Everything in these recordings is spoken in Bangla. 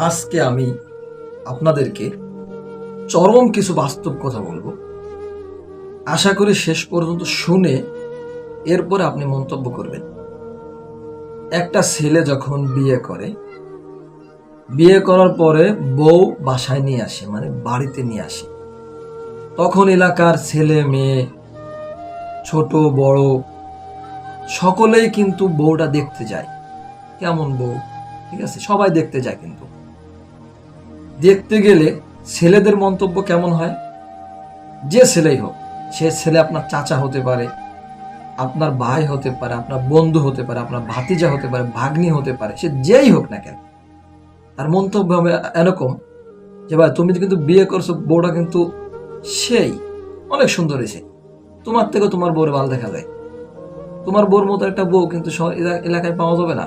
আজকে আমি আপনাদেরকে চরম কিছু বাস্তব কথা বলব। আশা করি শেষ পর্যন্ত শুনে এরপরে আপনি মন্তব্য করবেন। একটা ছেলে যখন বিয়ে করে, বিয়ে করার পরে বউ বাসায় নিয়ে আসে মানে বাড়িতে নিয়ে আসে। তখন এলাকার ছেলে, মেয়ে, ছোট, বড়, সকলেই কিন্তু বউটা দেখতে যায়। কেমন বউ? ঠিক আছে, সবাই দেখতে যায় কিন্তু। দেখতে গেলে ছেলেদের মন্তব্য কেমন হয়? যে ছেলেই হোক, সে ছেলে আপনার চাচা হতে পারে, আপনার ভাই হতে পারে, আপনার বন্ধু হতে পারে, আপনার ভাতিজা হতে পারে, ভাগ্নি হতে পারে, সে যেই হোক না কেন, তার মন্তব্য হবে এরকম যে, ভাই, তুমি কিন্তু বিয়ে করছ, বউটা কিন্তু সেই, অনেক সুন্দর এসে তোমার থেকে তোমার বউর ভালো দেখা যায়। তোমার বউর মতো একটা বউ কিন্তু এলাকায় পাওয়া যাবে না।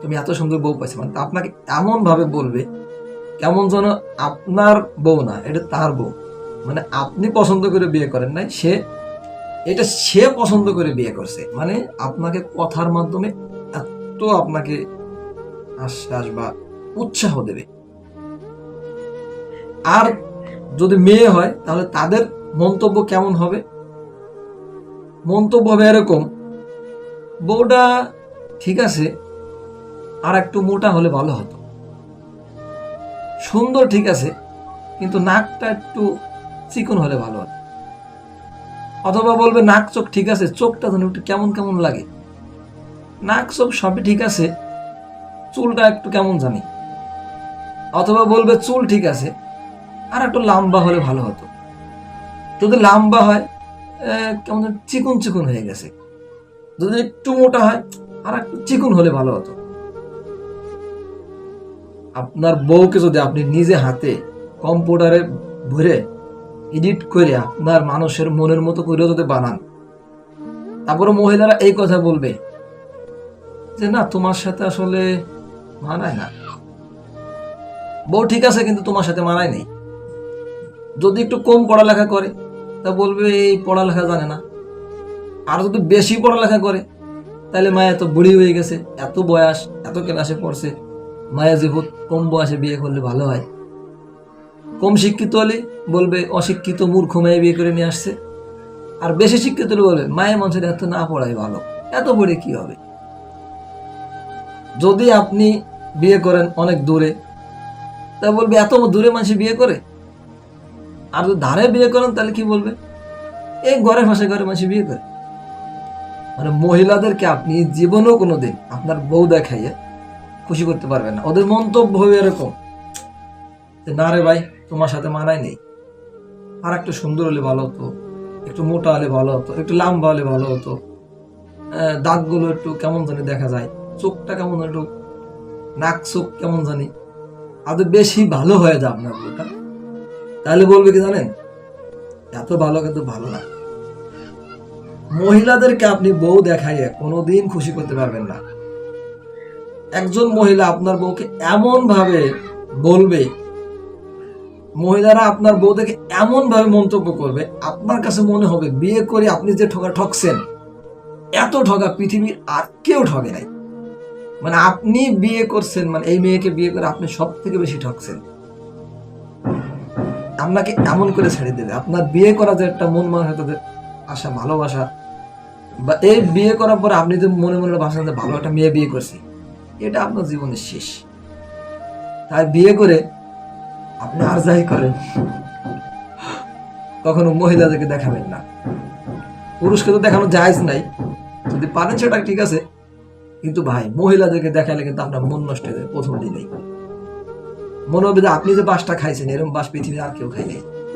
তুমি এত সুন্দর বউ পাইছো। মানে আপনাকে এমন ভাবে বলবে কেমন যেন আপনার বউ না, এটা তার বউ। মানে আপনি পছন্দ করে বিয়ে করেন নাই, সে, এটা সে পছন্দ করে বিয়ে করছে। মানে আপনাকে কথার মাধ্যমে এত আপনাকে আশ্বাস বা উৎসাহ দেবে। আর যদি মেয়ে হয়, তাহলে তাদের মন্তব্য কেমন হবে? মন্তব্য হবে এরকম, বউটা ঠিক আছে, আর একটু মোটা হলে ভালো হতো। সুন্দর ঠিক আছে, কিন্তু নাকটা একটু চিকন হলে ভালো হতো অথবা বলবে নাক চোখ ঠিক আছে, চোখটা যেন একটু কেমন কেমন লাগে। নাক চোখ সবই ঠিক আছে, চুলটা একটু কেমন জানি। অথবা বলবে চুল ঠিক আছে, আর একটু লম্বা হলে ভালো হতো। যদি লম্বা হয় কেমন চিকন চিকন হয়ে গেছে। যদি একটু মোটা হয়, আর একটু চিকন হলে ভালো হতো। আপনার বউকে যদি আপনি নিজে হাতে কম্পিউটারে ভরে এডিট করে আপনার মানুষের মনের মতো করে যদি বানান তারপরে মহিলারা এই কথা বলবে যে, না, তোমার সাথে আসলে মানায় না। বউ ঠিক আছে, কিন্তু তোমার সাথে মানায় নেই। যদি একটু কম পড়ালেখা করে, তা বলবে, এই পড়ালেখা জানে না। আর যদি বেশি পড়ালেখা করে, তাহলে মায়া এত বুড়ি হয়ে গেছে, এত বয়স, এত ক্লাসে পড়ছে। মায়া যে কম বয়সে বিয়ে করলে ভালো হয়। কম শিক্ষিত হলে বলবে, অশিক্ষিত মূর্খ মেয়ে বিয়ে করে নিয়ে আসছে। আর বেশি শিক্ষিত হলে বলবে, মায়ের মানুষের এত না পড়াই ভালো, এত পড়ে কি হবে? যদি আপনি বিয়ে করেন অনেক দূরে, তা বলবে, এত দূরে মানুষ বিয়ে করে? আর যদি ধারে বিয়ে করেন, তাহলে কি বলবে? এই ঘরে ফাঁসে ঘরে মানুষ বিয়ে করে। মানে মহিলাদেরকে আপনি জীবনেও কোনো দিন আপনার বউ দেখাইয়ে খুশি করতে পারবে না। ওদের মন্তব্য হবে এরকম যে না রে ভাই তোমার সাথে মানায় নেই। আর একটু সুন্দর হলে ভালো হতো একটু মোটা হলে ভালো হতো একটু লাম্বা হলে ভালো হতো। আহ, দাঁতগুলো একটু কেমন জানি দেখা যায় চোখটা কেমন একটু নাক চোখ কেমন জানি আদৌ বেশি ভালো হয়ে যায় আপনার বউটা তাহলে বলবে কি জানেন এত ভালো কিন্তু ভালো না। মহিলাদেরকে আপনি বউ দেখাইয়ে কোনোদিন খুশি করতে পারবেন না। একজন মহিলা আপনার বউকে এমন ভাবে বলবে, মহিলারা আপনার বউ দেখে এমন ভাবে মন্তব্য করবে, আপনার কাছে মনে হবে বিয়ে করে আপনি যে ঠকা ঠকছেন এত ঠকা পৃথিবীর আর কেউ ঠকে নাই। মানে আপনি বিয়ে করছেন মানে এই মেয়েকে বিয়ে করে আপনি সব থেকে বেশি ঠকছেন আপনাকে এমন করে ছেড়ে দেবে। আপনার বিয়ে করা যে একটা মন মানসিকতার আশা, ভালোবাসা, বা এই বিয়ে করার পর আপনি যে মনে মনে ভাষা ভালো একটা মেয়ে বিয়ে করছি। এটা আপনার জীবনের শেষ। তাই বিয়ে করে আপনি আর যাই করেন। কখনো মহিলাদেরকে দেখাবেন না। পুরুষকে তো দেখানো জায়জ নাই। যদি পারেন সেটা ঠিক আছে। কিন্তু ভাই, মহিলাদেরকে দেখালে কিন্তু আপনার মন নষ্ট হয়ে যায় প্রথম দিনেই। মনে হবে যে আপনি যে বাসটা খাইছেন এরকম বাস পৃথিবীতে আর কেউ খাই নাই।